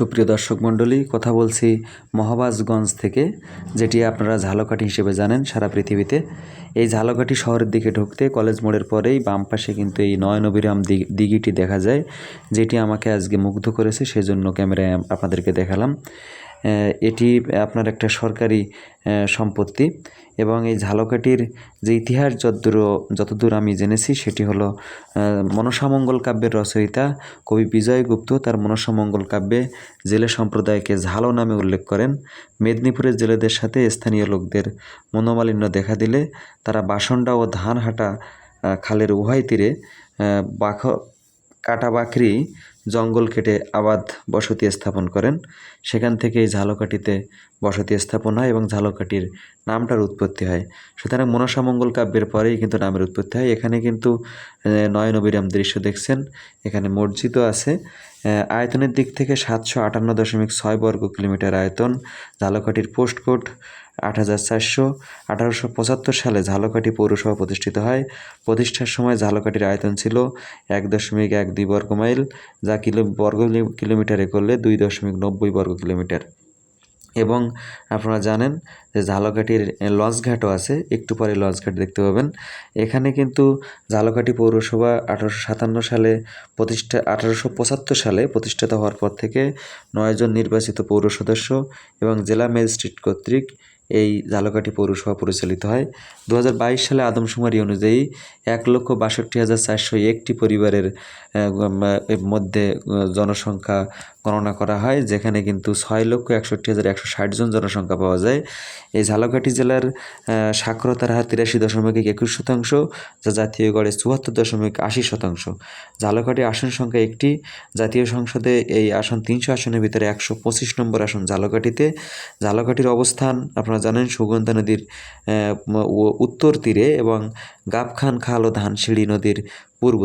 সুপ্রিয় দর্শক মণ্ডলী, কথা বলছি মহাবাজগঞ্জ থেকে, যেটি আপনারা ঝালকাঠি হিসেবে জানেন সারা পৃথিবীতে। এই ঝালকাঠি শহরের দিকে ঢুকতে কলেজ মোড়ের পরেই বাম পাশে কিন্তু এই নয়নবিরাম দিঘ- দিঘিটি দেখা যায়, যেটি আমাকে আজকে মুগ্ধ করেছে, সেজন্য ক্যামেরায় আপনাদেরকে দেখালাম। এটি আপনার একটা সরকারি সম্পত্তি এবং এই ঝালকাঠির যে ইতিহাস যতদূর যতদূর আমি জেনেছি সেটি হলো মনসামঙ্গল কাব্যের রচয়িতা কবি বিজয়গুপ্ত তার মনসামঙ্গল কাব্যে জেলে সম্প্রদায়কে ঝালো নামে উল্লেখ করেন। মেদিনীপুরের জেলেদের সাথে স্থানীয় লোকদের মনোমালিন্য দেখা দিলে তারা বাসন্ডা ও ধানহাটা আহ, খালের উভয় তীরে বাখ কাটাবাকরি জঙ্গল কেটে আবাদ বসতি স্থাপন করেন। সেখান থেকে এই ঝালকাঠিতে বসতি স্থাপন হয় এবং ঝালকাঠির নামটার উৎপত্তি হয়। সুতরাং মনসামঙ্গল কাব্যের পরেই কিন্তু নামের উৎপত্তি হয়। এখানে কিন্তু আহ, নয়নবিরাম দৃশ্য দেখছেন। এখানে মসজিদও আছে। আয়তনের দিক থেকে সাতশো আটান্ন দশমিক ছয় বর্গ কিলোমিটার আয়তন। ঝালকাঠির পোস্ট কোড আট হাজার চারশো। আঠারোশো পঁচাত্তর সালে ঝালকাঠি পৌরসভা প্রতিষ্ঠিত হয়। প্রতিষ্ঠার সময় ঝালকাঠির আয়তন ছিল এক দশমিক এক দুই বর্গ মাইল। যা কিলো, বর্গ কিলো- কিলোমিটারে করলে দুই দশমিক নব্বই বর্গ কিলোমিটার। এবং আপনারা জানেন যে ঝালকাঠির লঞ্চঘাটও আছে, একটু পরে লঞ্চঘাট দেখতে পাবেন। এখানে কিন্তু ঝালকাঠি পৌরসভা আঠারোশো সাতান্ন সালে প্রতিষ্ঠা, আঠারোশো পঁচাত্তর সালে প্রতিষ্ঠিত হওয়ার পর থেকে নয়জন নির্বাচিত পৌর সদস্য এবং জেলা ম্যাজিস্ট্রেট কর্তৃক এই ঝালকাঠি পৌরসভা পরিচালিত হয়। দু হাজার বাইশ সালে আদমশুমারি অনুযায়ী এক লক্ষ বাষট্টি হাজার চারশো একটি পরিবারের মধ্যে জনসংখ্যা গণনা করা হয়, যেখানে কিন্তু ছয় লক্ষ একষট্টি হাজার একশো ষাট জন জনসংখ্যা পাওয়া যায়। এই ঝালকাঠি জেলার সাক্ষরতার হার তিরাশি দশমিক একুশ শতাংশ, যা জাতীয় গড়ে চুয়াত্তর দশমিক আশি শতাংশ। ঝালকাঠি আসন সংখ্যা একটি। জাতীয় সংসদে এই আসন তিনশো আসনের ভিতরে একশো পঁচিশ নম্বর আসন ঝালকাঠিতে। ঝালকাঠির অবস্থান, আপনারা জানেন, সুগন্ধা নদীর উত্তর তীরে এবং গাবখান খাল ও ধানসিঁড়ি নদীর পূর্ব